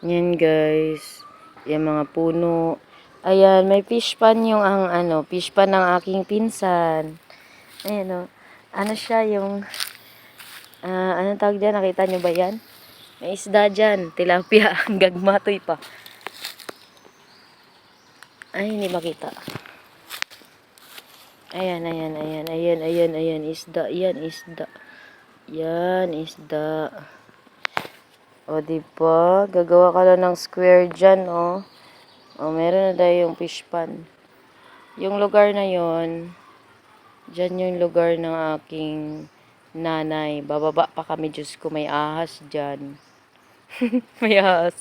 Yan guys. Yung mga puno. Ayan, may fish pan yung ang ano, fish pan ng aking pinsan. Ayan o. Ano siya yung ah ano tawag dyan? Nakita nyo ba yan? May isda dyan. Tilapia. Gagmatoy pa. Ay, hindi makita. Ayan, ayan, ayan, ayan, ayan, ayan, isda, yan, isda. Yan, isda. O, diba? Gagawa ka lang ng square dyan, o. O, meron na tayo yung fish pan. Yung lugar na yon dyan yung lugar ng aking nanay. Bababa pa kami, Diyos ko, may ahas dyan. may ahas.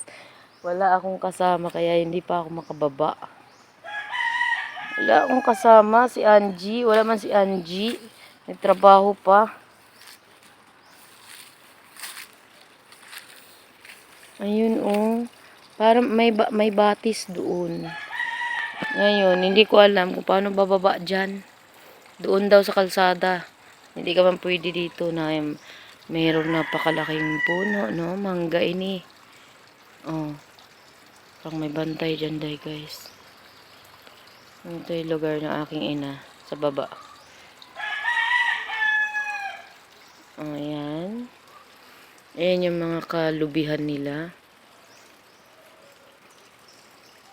Wala akong kasama, kaya hindi pa ako makababa. Wala akong kasama, si Angie. Wala man si Angie. Nagtrabaho pa. Ayun, oh. Parang may, ba- may batis doon. Ngayon, hindi ko alam kung paano bababa dyan. Doon daw sa kalsada. Hindi ka man pwede dito na mayroong napakalaking puno, no? Mangga ini. Oh. Parang may bantay dyan, day, guys. Ito yung lugar ng aking ina. Sa baba. Ayan. Ayan yung mga kalubihan nila.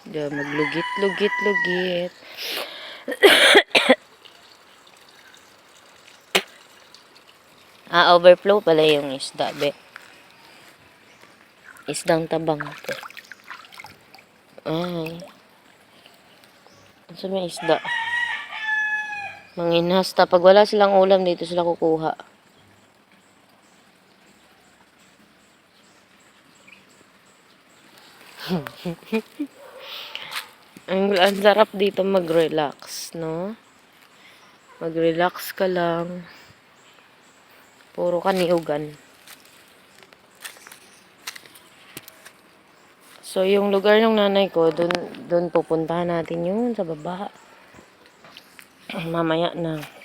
Diyan, maglugit, lugit, lugit. ah, overflow pala yung isda, be. Isdang tabang to. Ay. Sa may isda. Manginhasta. Pag wala silang ulam, dito sila kukuha. ang, ang sarap dito mag-relax, no? Mag-relax ka lang. Puro kaniugan. So, yung lugar ng nanay ko, dun, dun pupuntahan natin yun sa baba. Mamaya na.